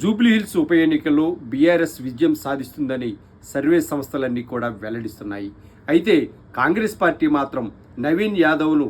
జూబ్లీహిల్స్ ఉప ఎన్నికల్లో బీఆర్ఎస్ విజయం సాధిస్తుందని సర్వే సంస్థలన్నీ కూడా వెల్లడిస్తున్నాయి. అయితే కాంగ్రెస్ పార్టీ మాత్రం నవీన్ యాదవ్ను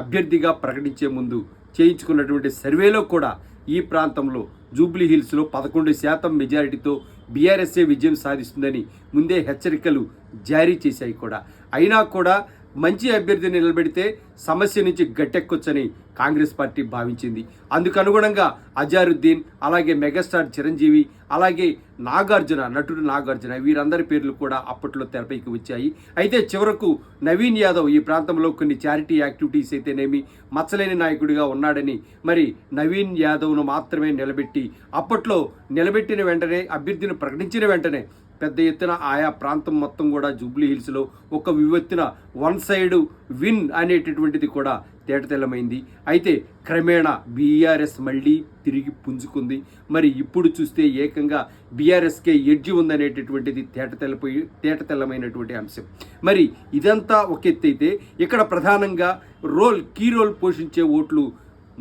అభ్యర్థిగా ప్రకటించే ముందు చేయించుకున్నటువంటి సర్వేలో కూడా ఈ ప్రాంతంలో జూబ్లీహిల్స్లో పదకొండు శాతం మెజారిటీతో బీఆర్ఎస్ఏ విజయం సాధిస్తుందని ముందే హెచ్చరికలు జారీ చేశాయి కూడా. అయినా కూడా మంచి అభ్యర్థిని నిలబెడితే సమస్య నుంచి గట్టెక్కొచ్చని కాంగ్రెస్ పార్టీ భావించింది. అందుకు అనుగుణంగా అజారుద్దీన్ అలాగే మెగాస్టార్ చిరంజీవి అలాగే నాగార్జున నటుడు నాగార్జున వీరందరి పేర్లు కూడా అప్పట్లో తెరపైకి వచ్చాయి. అయితే చివరకు నవీన్ యాదవ్ ఈ ప్రాంతంలో కొన్ని చారిటీ యాక్టివిటీస్ అయితేనేమి మచ్చలేని నాయకుడిగా ఉన్నాడని మరి నవీన్ యాదవ్ను మాత్రమే నిలబెట్టి అప్పట్లో నిలబెట్టిన వెంటనే అభ్యర్థిని ప్రకటించిన వెంటనే పెద్ద ఎత్తున ఆయా ప్రాంతం మొత్తం కూడా జూబ్లీ హిల్స్లో ఒక వివెత్తున వన్ సైడ్ విన్ అనేటటువంటిది కూడా తేటతెల్లమైంది. అయితే క్రమేణా బీఆర్ఎస్ మళ్ళీ తిరిగి పుంజుకుంది. మరి ఇప్పుడు చూస్తే ఏకంగా బీఆర్ఎస్కే ఎడ్జి ఉందనేటటువంటిది తేటతెల్లపోయి తేటతెల్లమైనటువంటి అంశం. మరి ఇదంతా ఒక ఎత్తు అయితే ఇక్కడ ప్రధానంగా రోల్ కీ రోల్ పోషించే ఓట్లు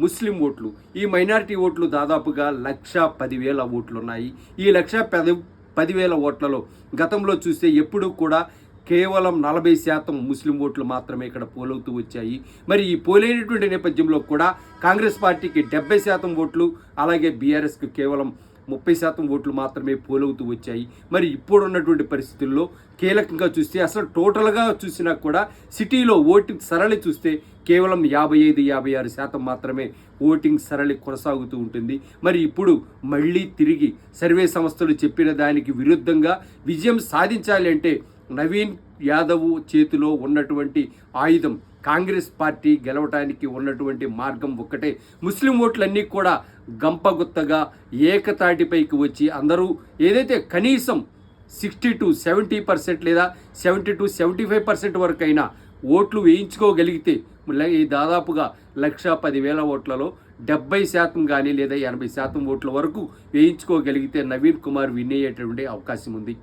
ముస్లిం ఓట్లు. ఈ మైనారిటీ ఓట్లు దాదాపుగా లక్ష పదివేల ఓట్లు ఉన్నాయి ఈ లక్ష పది పదివేల ఓట్లలో. గతంలో చూస్తే ఎప్పుడూ కూడా కేవలం నలభై శాతం ముస్లిం ఓట్లు మాత్రమే ఇక్కడ పోలవుతూ వచ్చాయి. మరి ఈ పోలైనటువంటి నేపథ్యంలో కూడా కాంగ్రెస్ పార్టీకి డెబ్బై శాతం ఓట్లు అలాగే బీఆర్ఎస్కి కేవలం ముప్పై శాతం ఓట్లు మాత్రమే పోలవుతూ వచ్చాయి. మరి ఇప్పుడు ఉన్నటువంటి పరిస్థితుల్లో కీలకంగా చూస్తే అసలు టోటల్గా చూసినా కూడా సిటీలో ఓటింగ్ సరళి చూస్తే కేవలం యాభై ఐదు యాభై ఆరు శాతం మాత్రమే ఓటింగ్ సరళి కొనసాగుతూ ఉంటుంది. మరి ఇప్పుడు మళ్ళీ తిరిగి సర్వే సంస్థలు చెప్పిన దానికి విరుద్ధంగా విజయం సాధించాలి అంటే నవీన్ యాదవ్ చేతిలో ఉన్నటువంటి ఆయుధం. కాంగ్రెస్ పార్టీ గెలవటానికి ఉన్నటువంటి మార్గం ఒక్కటే. ముస్లిం ఓట్లన్నీ కూడా గంపగుత్తగా ఏకతాటిపైకి వచ్చి అందరూ ఏదైతే కనీసం సిక్స్టీ టు సెవెంటీ పర్సెంట్ లేదా seventy to seventy five percent వరకు అయినా ఓట్లు వేయించుకోగలిగితే దాదాపుగా లక్ష పదివేల ఓట్లలో డెబ్బై శాతం కానీ లేదా ఎనభై శాతం ఓట్ల వరకు వేయించుకోగలిగితే నవీన్ కుమార్ విన్ అయ్యేటటువంటి అవకాశం ఉంది.